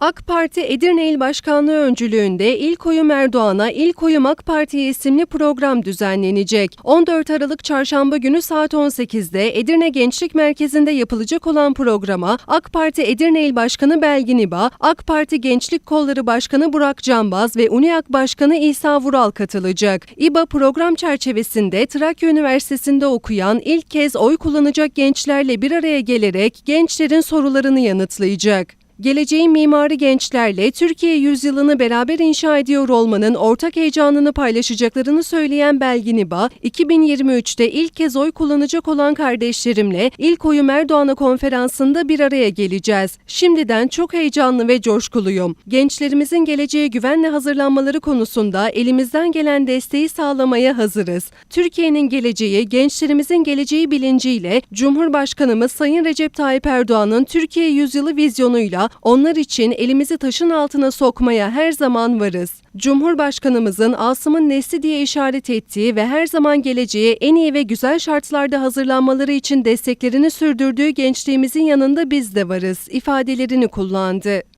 AK Parti Edirne İl Başkanlığı öncülüğünde İlk Oyum Erdoğan'a İlk Oyum AK Parti isimli program düzenlenecek. 14 Aralık Çarşamba günü saat 18'de Edirne Gençlik Merkezi'nde yapılacak olan programa AK Parti Edirne İl Başkanı Belgin İba, AK Parti Gençlik Kolları Başkanı Burak Canbaz ve UNİAK Başkanı İsa Vural katılacak. İBA program çerçevesinde Trakya Üniversitesi'nde okuyan ilk kez oy kullanacak gençlerle bir araya gelerek gençlerin sorularını yanıtlayacak. Geleceğin mimarı gençlerle Türkiye yüzyılını beraber inşa ediyor olmanın ortak heyecanını paylaşacaklarını söyleyen Belgin İba, 2023'te ilk kez oy kullanacak olan kardeşlerimle ilk oyum Erdoğan'a konferansında bir araya geleceğiz. Şimdiden çok heyecanlı ve coşkuluyum. Gençlerimizin geleceğe güvenle hazırlanmaları konusunda elimizden gelen desteği sağlamaya hazırız. Türkiye'nin geleceği, gençlerimizin geleceği bilinciyle Cumhurbaşkanımız Sayın Recep Tayyip Erdoğan'ın Türkiye yüzyılı vizyonuyla onlar için elimizi taşın altına sokmaya her zaman varız. Cumhurbaşkanımızın Asım'ın nesli diye işaret ettiği ve her zaman geleceğe en iyi ve güzel şartlarda hazırlanmaları için desteklerini sürdürdüğü gençliğimizin yanında biz de varız ifadelerini kullandı.